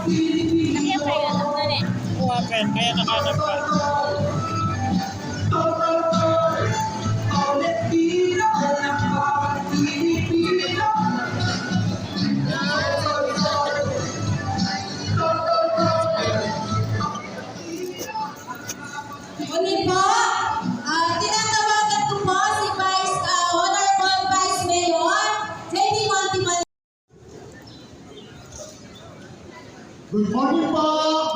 Kaya kaya naman eh. Open, kaya nakahanap ka. Good morning po!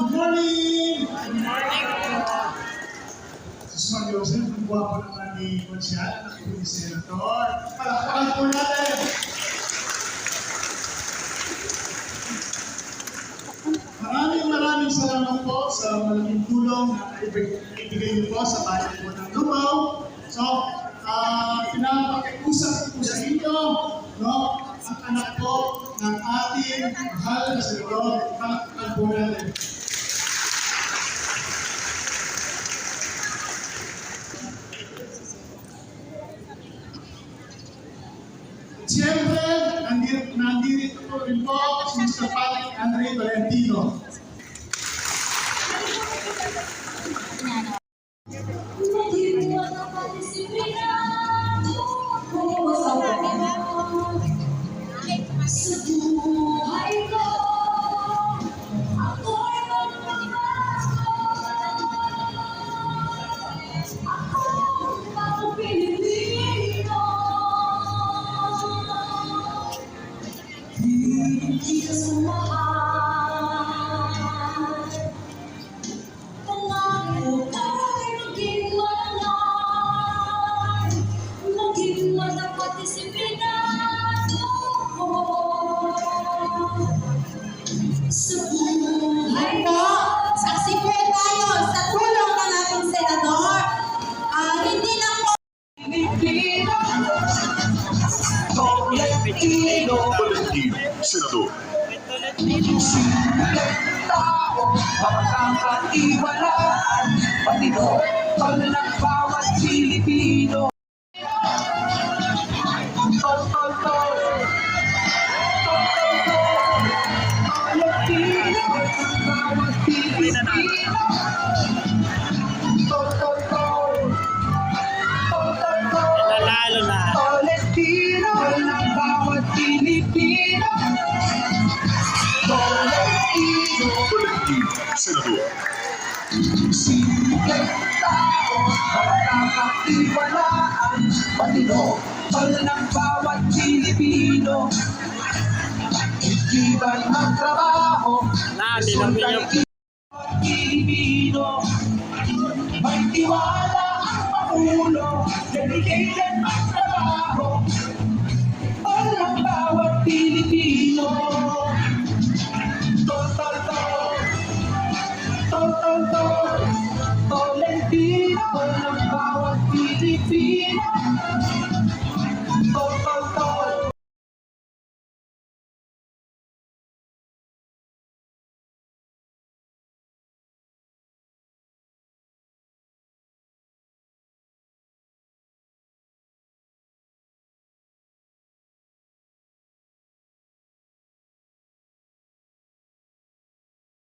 Good morning! Good morning po. Sus Mario Joseph, ang gwapo naman ni Consial, ang ni Senator. Palakpakan po natin! Maraming maraming salamat po sa malaking tulong na ibig- ibigay niyo po sa bayan po ng Lubao. So, uh, pinapakiusap ko sa inyo, no, ang anak po ng ating mahal na senador, po natin. Siyempre, nandito, nandito po rin po si Mr. Patrick Andre Valentino. Valentino, Senador. Pagkakatiwalaan, patino, tol ng bawat Pilipino. Pagkakatiwalaan, patino, tol ng bawat Pilipino. Ikiban Na, nilamin niyo. Pilipino. May tiwala ang Pangulo, dedicated magtrabaho, tol Tolentino ng bawat Pilipino.